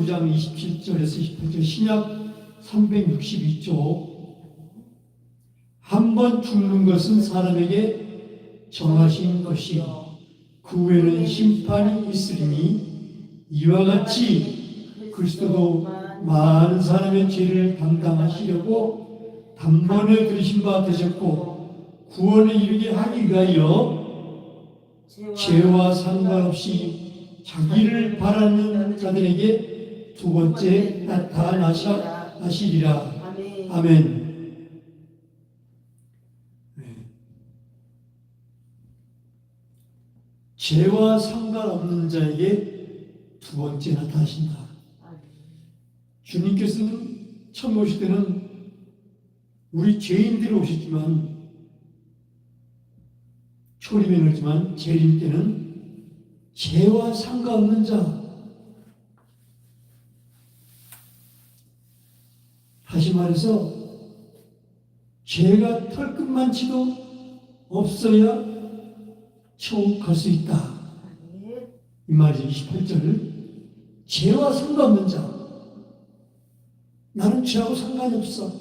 9장 27절에서 28절 신약 362조 한번 죽는 것은 사람에게 정하신 것이 그 후에는 심판이 있으리니 이와 같이 그리스도도 많은 사람의 죄를 담당하시려고 단번에 들으신 바 되셨고 구원에 이르게 하기 위하여 죄와 상관없이 자기를 바라는 자들에게 두 번째 나타나시리라. 아멘. 아멘. 네. 죄와 상관없는 자에게 두 번째 나타나신다. 주님께서는 처음 오실 때는 우리 죄인들이 오셨지만 초림에 오지만 재림 때는 죄와 상관없는 자 다시 말해서 죄가 털끝만치도 없어야 천국 갈수 있다. 이 말이 28절 죄와 상관없는 자 나는 죄하고 상관이 없어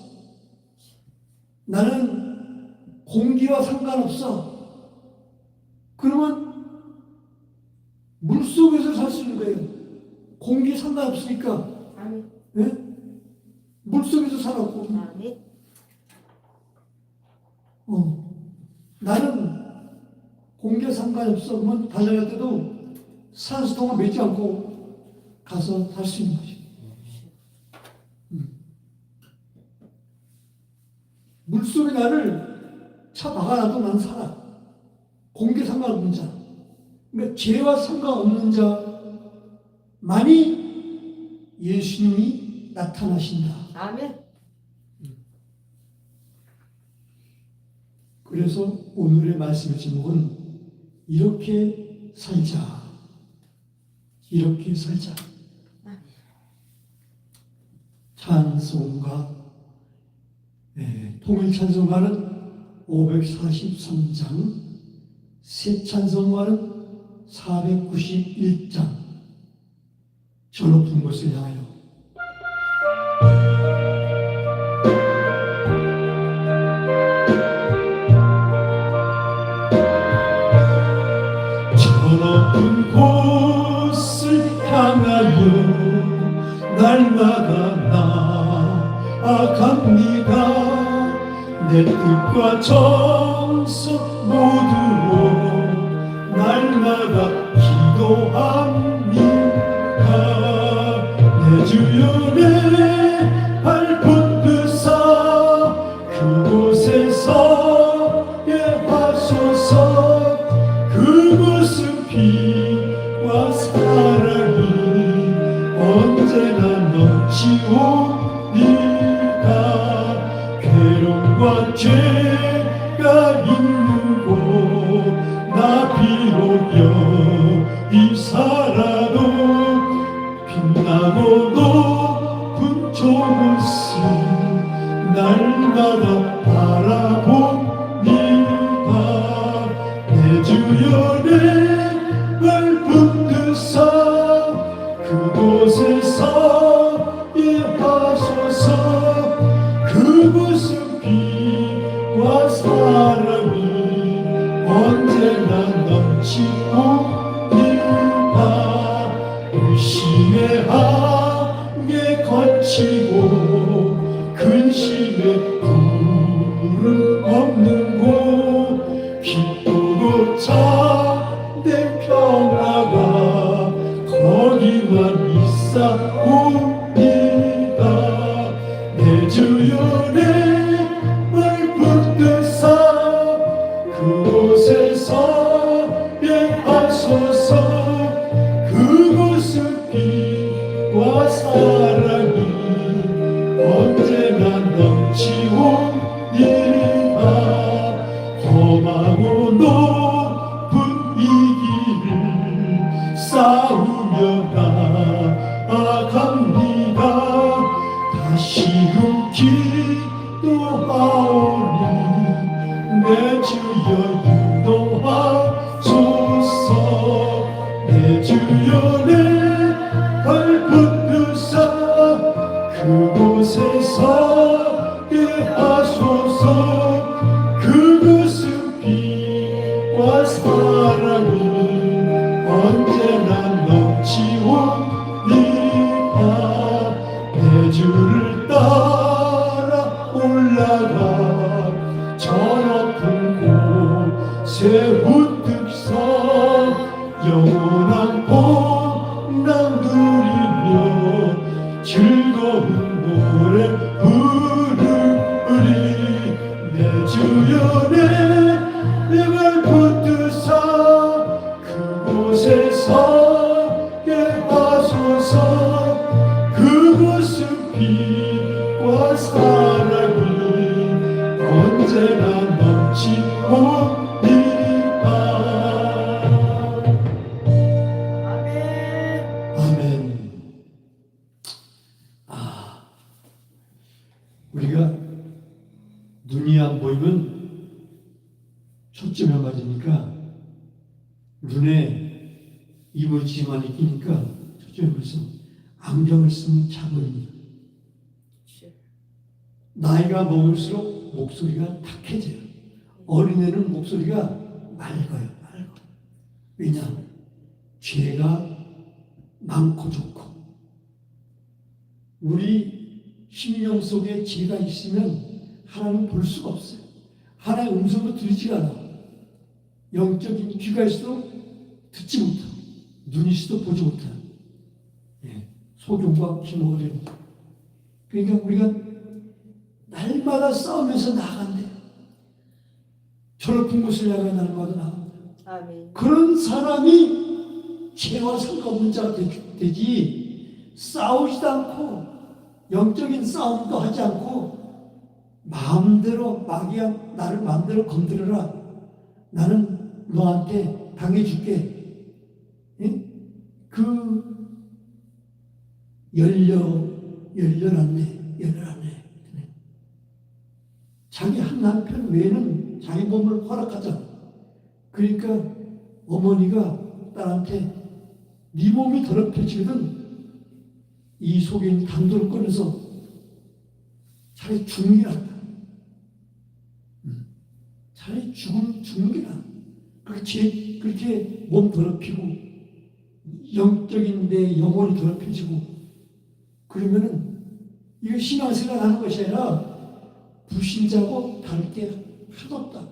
나는 공기와 상관없어 그러면 물 속에서 살 수 있는 거예요 공기 상관없으니까. 예? 물속에서 살았고 아멘. 어. 나는 공기와 상관이 없어. 뭐 달려갈 때도 산소통을 맺지 않고 가서 살 수 있는 거지. 음. 물속에 나를 차 박아놔도 난 살아. 공기 상관없는 자. 그러니까 죄와 상관없는 자만이 예수님이 나타나신다. 아멘. 그래서 오늘의 말씀의 제목은 이렇게 살자. 이렇게 살자. 찬송가, 예, 통일 찬송가는 543장, 새 찬송가는 491장, 저 높은 곳을 향하여 향하여 날마다 나아갑니다. 내 뜻과 정성 모두로 날마다 기도합니다. 내 주연의 소망 꽃 나이가 먹을수록 목소리가 탁해져요. 어린애는 목소리가 맑아요, 맑아. 왜냐? 죄가 많고 좋고 우리 심령 속에 죄가 있으면 하나님 볼 수가 없어요. 하나의 음성도 들리지가 않아. 영적인 귀가 있어도 듣지 못하고 눈이 있어도 보지 못하는 예, 소경과 기모가 됩니다. 그러니까 우리가 날마다 싸우면서 나간대. 저 높은 곳을 향해 날마다 나간다. 아멘. 그런 사람이 죄와 상관없는 자가 되- 되지 싸우지도 않고 영적인 싸움도 하지 않고 마음대로 마귀야 나를 마음대로 건드려라 나는 너한테 당해줄게 예? 그 열려 열려놨네 열려놨네 자기 한 남편 외에는 자기 몸을 허락하잖아 그러니까 어머니가 딸한테 네 몸이 더럽혀지거든 이 속에 있는 단도를 꺼내서 차라리 죽는 게 낫다. 음. 차라리 죽음, 죽는 게 나아. 그렇게, 그렇게 몸 더럽히고 영적인 내 영혼이 더럽혀지고 그러면은 이거 신앙생활 하는 것이 아니라 불신자고 다를 게 하나도 없다.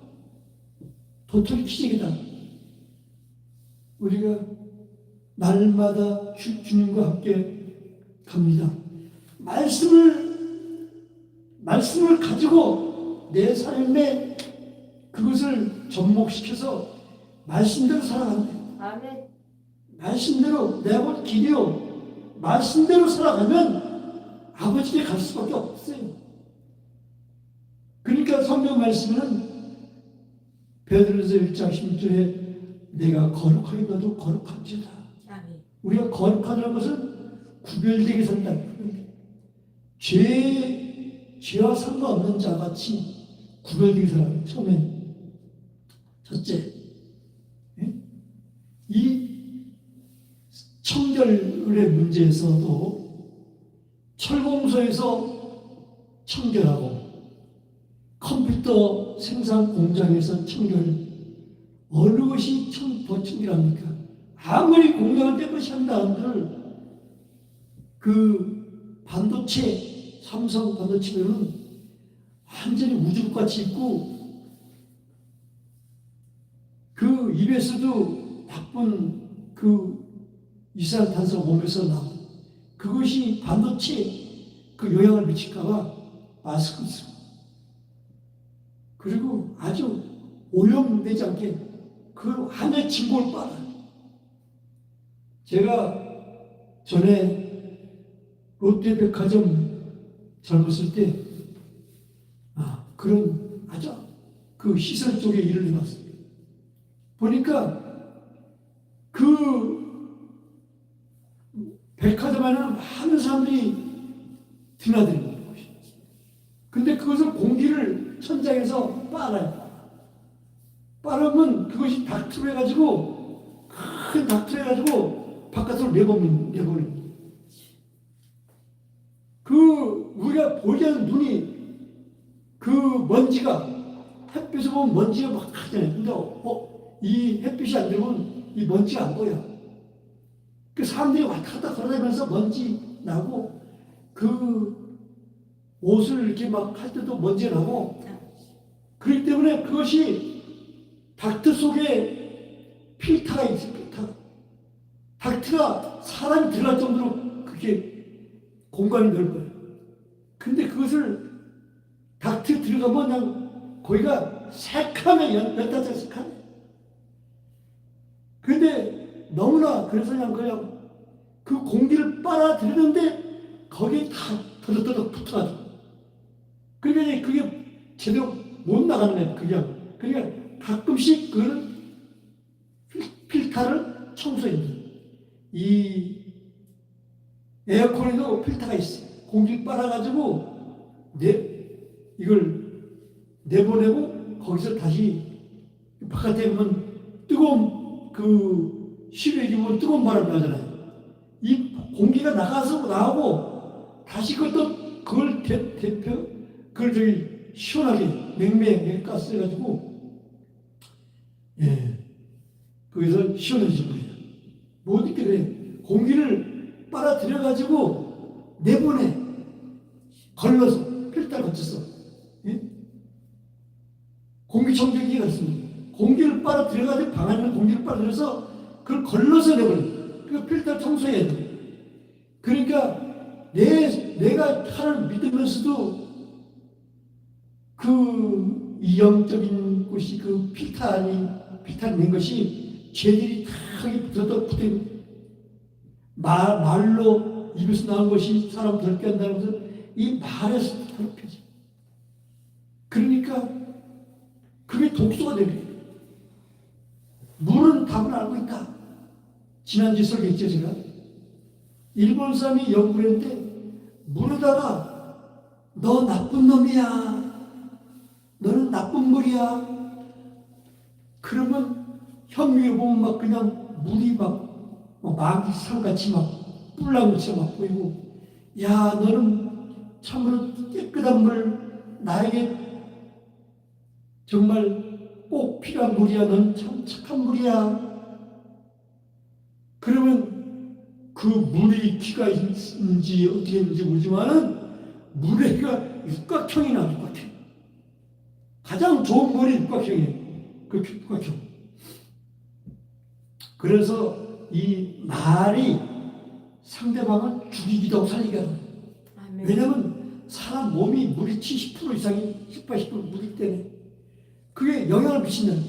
도토리 기적이다. 우리가 날마다 주, 주님과 함께 갑니다. 말씀을 말씀을 가지고 내 삶에 그것을 접목시켜서 말씀대로 살아간다. 아멘. 말씀대로 내가 길이요. 말씀대로 살아가면 아버지께 갈 수밖에 없어요. 그러니까 성경 말씀은 베드로서 1장 16절에 내가 거룩하게 너도 거룩한지다. 아멘. 우리가 거룩하다는 것은 구별되게 산다. 죄, 죄와 상관없는 자같이 구별되게 살아요. 처음에. 첫째, 예? 이 청결의 문제에서도 철공소에서 청결하고 컴퓨터 생산 공장에서 청결 어느 것이 청, 더 청결합니까? 아무리 공장을 깨끗이 한다 한들 그 반도체 삼성 반도체는 완전히 우주같이 있고 그 입에서도 나쁜 그 이산탄소 몸에서 나오 그것이 반도체 그 영향을 미칠까봐 마스크 쓰고 그리고 아주 오염되지 않게 그걸 진골 빨아요. 제가 전에 롯데백화점 젊었을 때, 아, 그런 아주 그 시설 쪽에 일을 해봤어요. 보니까 그 백화점에는 많은 사람들이 드나드는 것이. 근데 그것을 천장에서 빨아요. 빠르면 그것이 닥트로 해가지고 큰 닥트로 해가지고 바깥으로 내버린 내버린. 그 우리가 보지 않는 눈이 그 먼지가 햇빛을 보면 먼지가 막 하잖아요. 근데 어, 이 햇빛이 안 들면 이 먼지가 안 보여. 그 사람들이 왔다 갔다 걸어다니면서 먼지 나고 그 옷을 이렇게 막 할 때도 먼지 나고 그렇기 때문에 그것이 닥트 속에 필터가 있어, 필터. 닥트가 사람이 들어갈 정도로 그게 공간이 넓어요. 근데 그것을 닥트 들어가면 그냥 거기가 새카매, 연타자 새카매. 근데 너무나 그래서 그냥 그냥 그 공기를 빨아들이는데 거기에 다 터덕터덕 붙어가지고. 이제 그게 제대로 못 나가는 거예요. 그게. 그러니까 가끔씩 그 필- 필터를 청소해야 돼요. 이 에어컨에도 필터가 있어요. 공기 빨아가지고 내 이걸 내보내고 거기서 다시 바깥에 보면 뜨거운 그 실외기면 뜨거운 바람이 나잖아요. 이 공기가 나가서 나오고 다시 그것도 그걸 대, 대표 그걸 저기 시원하게 맹맹하게 가스 해가지고 예 거기서 시원해진 거예요. 못 있게 돼. 공기를 빨아들여 가지고 내보내 걸러서 필터 거쳐서 예? 공기청정기가 있습니다. 공기를 빨아들여 가지고 방 안에 공기를 빨아들여서 그걸 걸러서 내보내. 그 필터 청소해야 돼. 그러니까 내 내가 하나를 믿으면서도 그 이영적인 것이 그 필터 낸 것이 죄들이 다 여기 붙어도 붙어 말, 말로 입에서 나온 것이 사람 더럽게 한다는 것은 이 말에서 더럽혀져. 그러니까 그게 독소가 되는 거예요. 물은 답을 알고 있다. 지난주에 설교했죠, 제가. 일본 사람이 연구를 했는데, 물에다가 너 나쁜 놈이야. 너는 나쁜 물이야. 그러면 현미에 보면 막 그냥 물이 막뭐 마귀 상같이 막 뿔나무처럼 막 보이고. 야 너는 참으로 깨끗한 물 나에게 정말 꼭 필요한 물이야. 넌참 착한 물이야. 그러면 그 물이 키가 있는지 어떻게 있는지 모르지만은 물에가 육각형이 나 육각형 가장 좋은 물이 육각형이에요 그 육각형 그래서 이 말이 상대방을 죽이기도 하고 살리기도 하고. 왜냐면 사람 몸이 물이 70% 이상이 10, 80% 물이기 때문에 그게 영향을 거예요.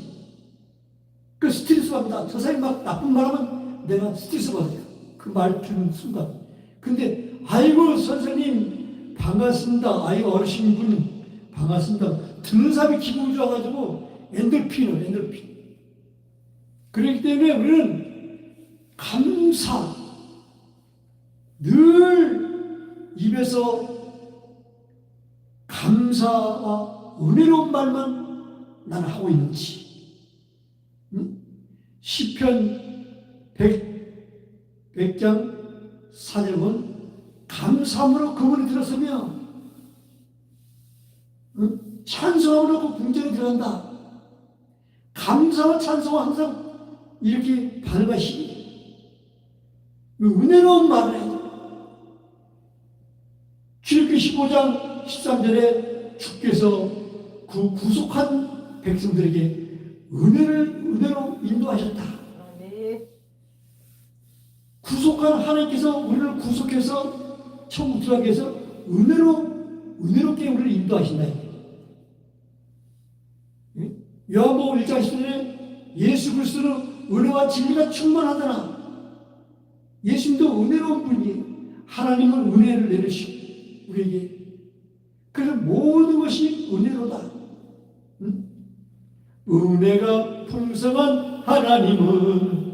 그 스트레스 받는다. 저 사람이 막 나쁜 말 하면 내가 스트레스 받아요. 그 말 듣는 순간. 근데 아이고 선생님 반갑습니다. 아이고 어르신분 반갑습니다. 듣는 사람이 기분이 좋아가지고 엔돌핀을 엔돌핀. 그렇기 때문에 우리는 감사 늘 입에서 감사와 은혜로운 말만 나는 하고 있는지 응? 시편 100, 100장 4절은 감사함으로 그분이 들어서며 응? 찬송함으로 그 궁전에 들어간다 감사와 찬송은 항상 이렇게 밝으시 은혜로운 말을 해야 돼. 출애굽기 15장 13절에 주께서 그 구속한 백성들에게 은혜를 은혜로 인도하셨다. 구속한 하나님께서 우리를 구속해서 천국 들어가게 해서 은혜로 은혜롭게 우리를 인도하신다. 예? 요한복음 1장 10절에 예수 그리스도는 은혜와 진리가 충만하더라. 예수님도 은혜로운 분이에요. 하나님은 은혜를 내리시고 우리에게 그래서 모든 것이 은혜로다. 응? 은혜가 풍성한 하나님은.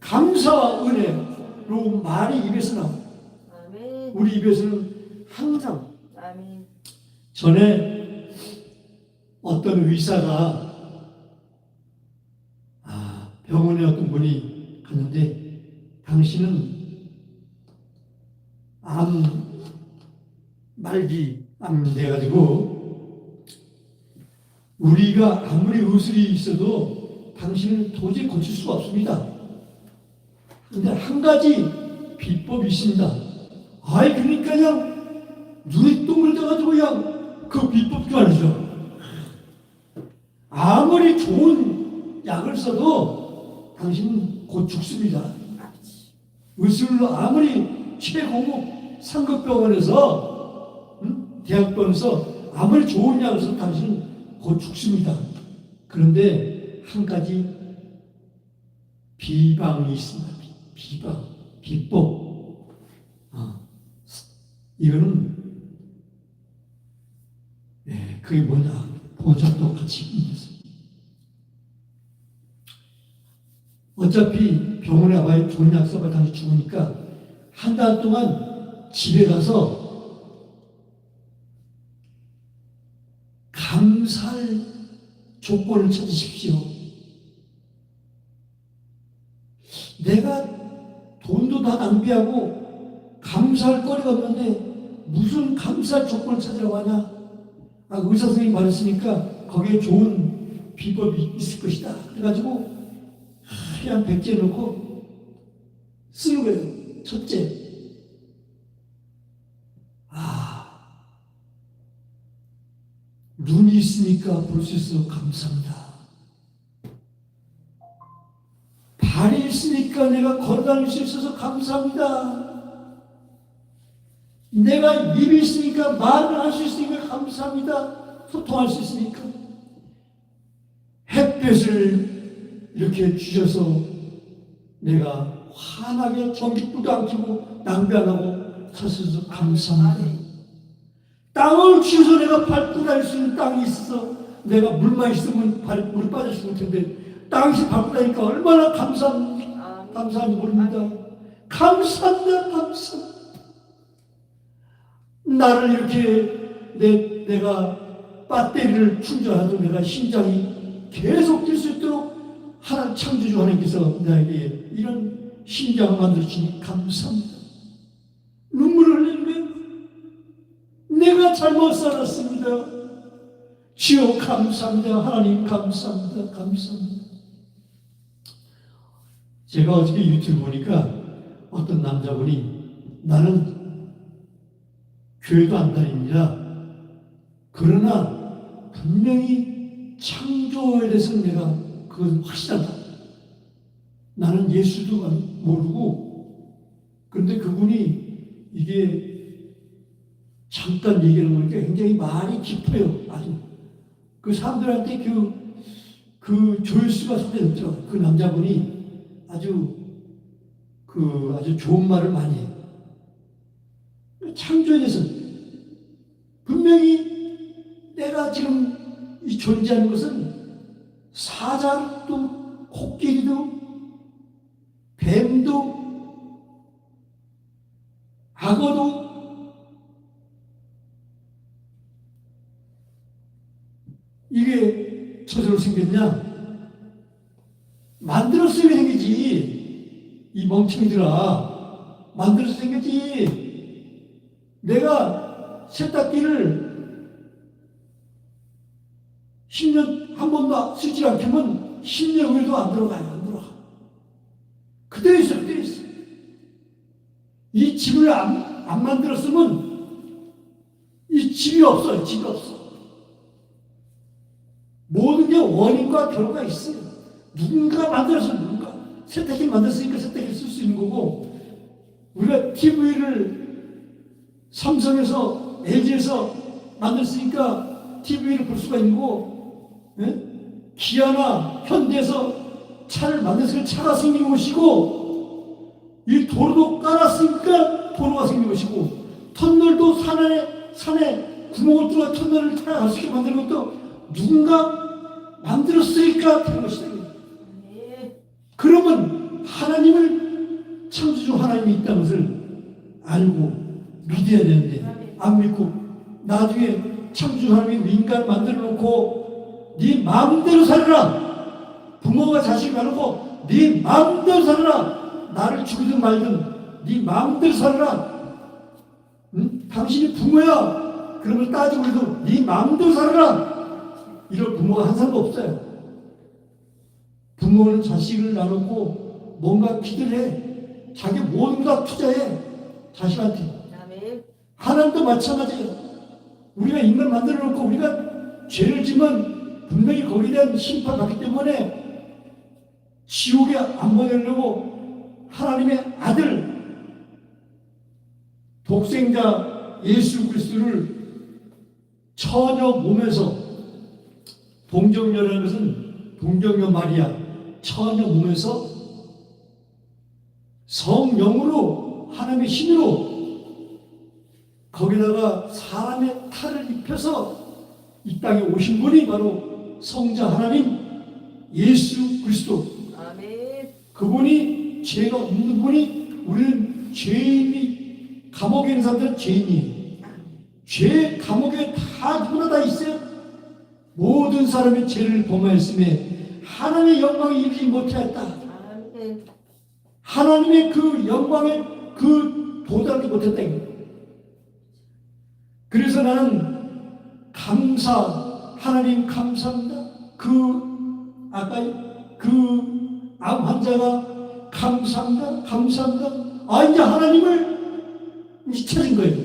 감사와 은혜로 말이 입에서 나와. 우리 입에서는 항상. 전에 어떤 의사가 아, 병원에 어떤 분이 갔는데 당신은 암 말기 암 돼가지고 우리가 아무리 의술이 있어도 당신은 도저히 고칠 수가 없습니다. 근데 한 가지 비법이 있습니다. 아이 그러니까 그냥 눈에 똥을 떠가지고 그냥 그 비법 좀 알죠. 아무리 좋은 약을 써도 당신은 곧 죽습니다. 의술로 아무리 최고급 상급병원에서 응? 대학병원에서 아무리 좋은 약을 써도 당신은 곧 죽습니다. 그런데 한 가지 비방이 있습니다. 비- 비방, 비법. 어. 이거는 예, 그게 뭐냐 보석도 같이 있어요. 어차피 병원에 가봐야 좋은 약 써봐 다시 죽으니까 한 달 동안 집에 가서 감살 조건을 찾으십시오. 내가 돈도 다 낭비하고 감사할 거리가 없는데 무슨 감사할 조건을 찾으라고 하냐? 아, 의사 선생님이 말했으니까 거기에 좋은 비법이 있을 것이다. 그래가지고 하얀 백지에 넣고 거예요. 첫째. 아, 눈이 있으니까 볼 수 있어 감사합니다. 발이 있으니까 내가 걸어다닐 수 있어서 감사합니다. 내가 입이 있으니까 말을 할 수 있으니까 감사합니다. 소통할 수 있으니까. 햇볕을 이렇게 주셔서 내가 환하게 전기불도 안 켜고 낭비 안 하고 서서 감사합니다. 땅을 주셔서 내가 밟고 다닐 수 있는 땅이 있어. 내가 물만 있으면 발, 빠질 수 있을 텐데 땅이 밟고 다니까 얼마나 감사합니다. 감사한지 모릅니다. 감사합니다. 감사합니다. 나를 이렇게 내, 내가 배터리를 충전하도 내가 심장이 계속 뛸 수 있도록 하나님 창조주 하나님께서 나에게 이런 심장을 만들어주니 감사합니다. 눈물을 거예요. 내가 잘못 살았습니다. 주여 감사합니다. 하나님 감사합니다. 감사합니다. 제가 어저께 유튜브 보니까 어떤 남자분이 나는 교회도 안 다닙니다. 그러나 분명히 창조에 대해서 내가 그건 확실하다. 나는 예수도 안- 모르고 그런데 그분이 이게 잠깐 얘기를 보니까 굉장히 말이 깊어요. 아주 그 사람들한테 그, 그 조회수가 높더라고요. 그 남자분이 아주 그 아주 좋은 말을 많이 해요. 창조에 대해서 분명히 내가 지금 이 존재하는 것은 사자도 코끼리도 뱀도 악어도 이게 저절로 생겼냐? 만들었으면 생기지. 이 멍청이들아. 만들어서 생겼지. 내가 세탁기를 10년 한 번도 쓰지 않으면 10년 후에도 안 들어가요. 안 들어가. 그대로 있어. 그대로 있어. 이 집을 안, 안 만들었으면 이 집이 없어요. 집이 없어. 모든 게 원인과 결과가 있어요. 누군가 만들어서 누군가 세탁기 만들었으니까 세탁기를 쓸수 있는 거고 우리가 TV를 삼성에서 LG에서 만들었으니까 TV를 볼 수가 있는 거고 예? 기아나 현대에서 차를 만들었으니까 차가 생긴 것이고 이 도로도 깔았으니까 도로가 생긴 것이고 터널도 산에 산에 구멍을 뚫어 터널을 타갈 수 있게 만드는 것도 누군가 만들었으니까 되는 것이다. 그러면 하나님을 창조주 하나님이 있다는 것을 알고 믿어야 되는데 안 믿고 나중에 창조주 하나님이 인간을 만들어 놓고 네 마음대로 살아라 부모가 자식을 가놓고 네 마음대로 살아라 나를 죽이든 말든 네 마음대로 살아라 응? 당신이 부모야 그러면 따지고 그래도 네 마음대로 살아라 이런 부모가 한 사람도 없어요 부모는 자식을 나누고 뭔가 기도를 해. 자기 모든 걸다 투자해. 자식한테. 하나님도 마찬가지예요. 우리가 인간 만들어 놓고 우리가 죄를 지면 분명히 거기에 대한 심판 받기 때문에 지옥에 안 보내려고 하나님의 아들 독생자 예수 그리스도를 처녀 몸에서 동정녀라는 것은 동정녀 마리아 처녀 몸에서 성령으로 하나님의 힘으로 거기다가 사람의 탈을 입혀서 이 땅에 오신 분이 바로 성자 하나님 예수 그리스도 아멘. 그분이 죄가 없는 분이 우리는 죄인이 감옥에 있는 사람들은 죄인이에요. 죄 감옥에 다 누구나 다 있어요. 모든 사람의 죄를 범하였음에 하나님의 영광에 이르지 못하였다. 아멘. 하나님의 그 영광에 그 도달하지 못했다. 그래서 나는 감사, 하나님 감사합니다. 그 아까 그 암 환자가 감사합니다, 감사합니다. 아 이제 하나님을 찾은 거예요.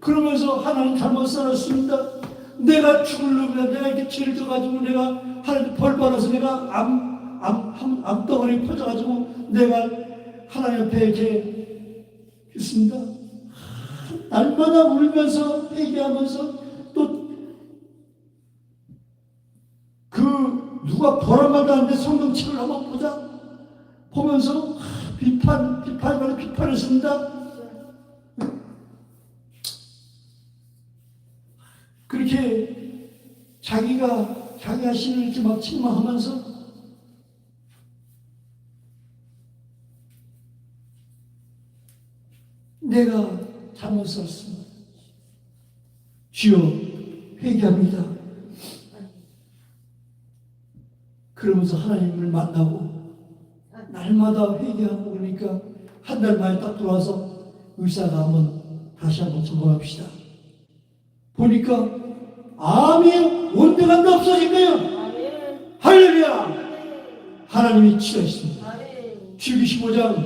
그러면서 하나님 잘못 살았습니다. 내가 죽을 놈이다. 내가 이렇게 죄를 져가지고 내가 하나님 벌 받아서 내가 암, 암, 암, 암덩어리 퍼져가지고 내가 하나님 앞에 이렇게 있습니다. 날마다 울면서 회개하면서 또 그 누가 보람받았는데 성경책을 한번 보자 보면서 하, 비판 비판을 비판했습니다. 그렇게 자기가 자기 자신을 이렇게 막 책망하면서 내가 잘못 살았습니다. 주여 회개합니다. 그러면서 하나님을 만나고 날마다 회개하고 그러니까 한 달 만에 딱 들어와서 의사가 한번 다시 한번 점검합시다. 보니까 암이 온데간데 없어진 거예요. 할렐루야! 하나님이 치료하십니다. 아멘. 주기 15장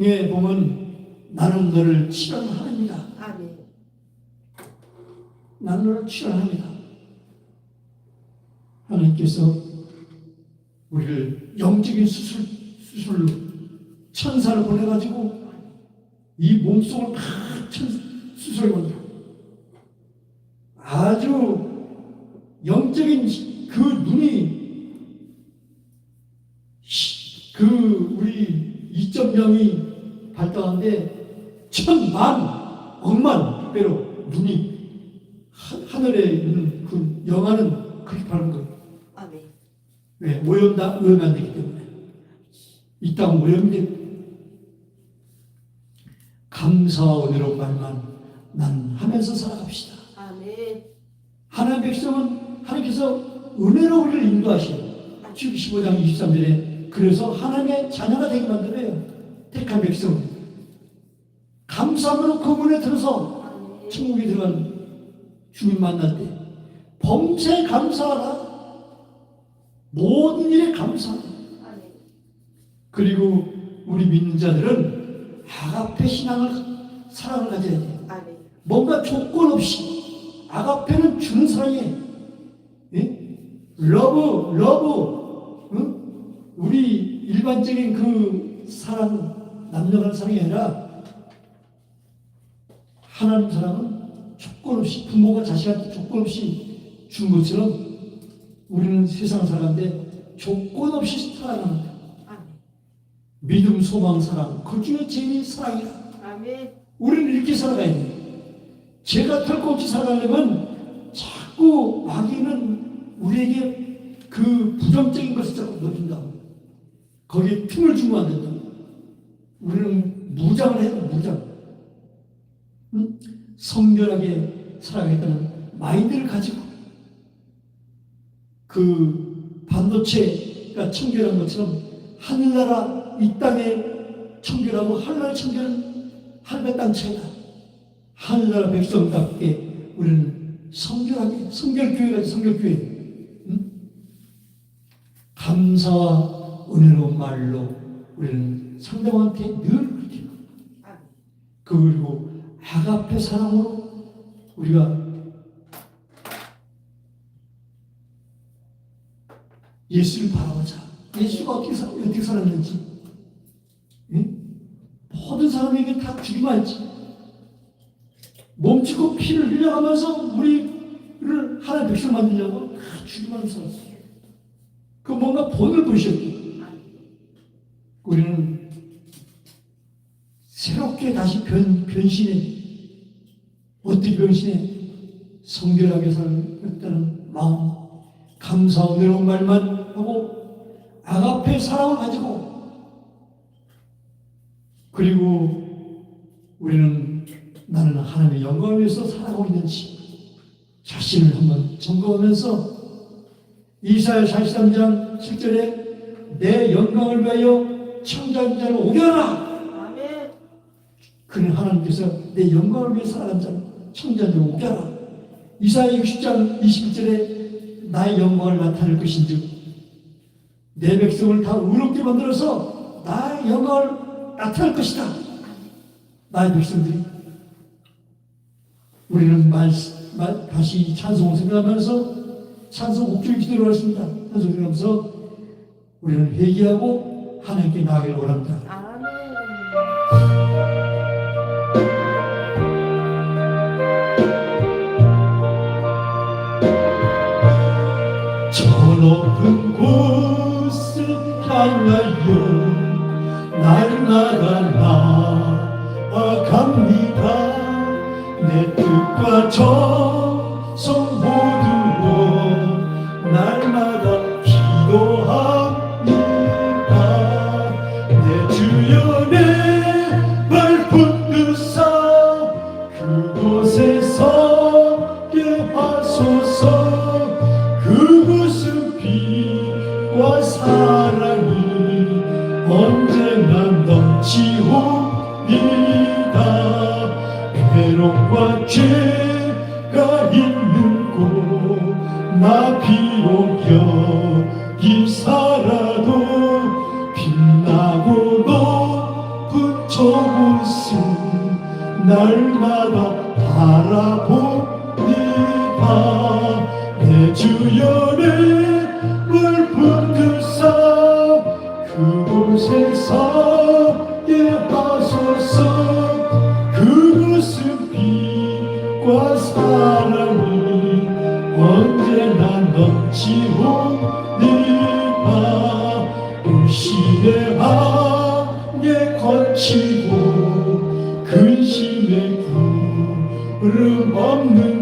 에 보면 나는 너를 치료합니다. 나는 너를 치료합니다. 하나님께서 우리를 영적인 수술, 수술로 천사를 보내가지고 이 몸속을 다 천, 수술해 본다. 아주 영적인 그 눈이 시- 그 우리 2.0이 발달한데 천만 억만 배로 눈이 하, 하늘에 있는 그 영화는 그렇게 바른 거예요. 왜? 오염다, 오염이 안 되기 때문에. 이 땅 오염이 돼. 감사와 은혜로 말만 난 하면서 살아갑시다. 아멘. 하나님 백성은 하나님께서 은혜로 우리를 인도하시요. 주기 15장 23절에 그래서 하나님의 자녀가 되게 만들어요. 택한 백성. 감사함으로 그 문에 들어서. 천국에 들어간 주님 만날 때 범사에 감사하라. 모든 일에. 아멘. 그리고 우리 믿는 자들은 아가페 신앙을 사랑을 가져야 돼. 아멘. 뭔가 조건 없이 아가페는 주는 사랑이에요. 예? 러브, 러브. 응? 우리 일반적인 그 사랑, 남녀 간 사랑이 아니라 하나님 사랑은 조건 없이 부모가 자식한테 조건 없이 준 것처럼 우리는 세상 살아가는데 조건 없이 사랑합니다. 아멘. 믿음, 소망, 사랑. 그 중에 제일 사랑이다. 아멘. 우리는 이렇게 살아가야 돼. 죄가 털거 없이 살아가려면 자꾸 마귀는 우리에게 그 부정적인 것을 자꾸 넣어준다. 거기에 틈을 주면 안 된다. 우리는 무장을 해야 돼, 무장. 응? 성결하게 살아가겠다는 마인드를 가지고 그 반도체가 청결한 것처럼 하늘나라 이 땅에 청결하고 하늘나라 청결은 하늘의 땅 차이다. 하늘나라 백성답게 우리는 성결하게 성결교회가 성결교회 응? 감사와 은혜로운 말로 우리는 상대방한테 늘 그렇게. 그리고 아가페 사랑으로 우리가 예수를 바라보자. 예수가 어떻게, 사, 어떻게 살았는지. 응? 모든 사람에게 다 주기만 했지. 몸치고 피를 흘려가면서 우리를 하나의 백성 만들려고 다 주기만 살았어. 그 뭔가 본을 보셨고. 우리는 새롭게 다시 변, 변신해? 어떻게 변신해? 성결하게 살겠다는 마음, 감사하고 이런 말만 하고 아가페 사랑을 가지고. 그리고 우리는 나는 하나님의 영광을 위해서 살아가고 있는지 자신을 한번 점검하면서 이사야 43장 7절에 내 영광을 위하여 청장자를 오겨라. 그는 하나님께서 내 영광을 위해 살아간 자를 청자들을 오겨라. 이사야 60장 21절에 나의 영광을 나타낼 것인즉 내 백성을 다 의롭게 만들어서 나의 영광을 나타낼 것이다. 나의 백성들이. 우리는 말, 말, 다시 찬송을 생각하면서 찬송 옥주의 기도를 하겠습니다. 찬송 생각하면서 우리는 회개하고 하나님께 나아가길 원합니다 향하여 날마다 나아갑니다. 내 뜻과 정 넘치옵니다 의심의 항에 거치고 근심의 구름 없는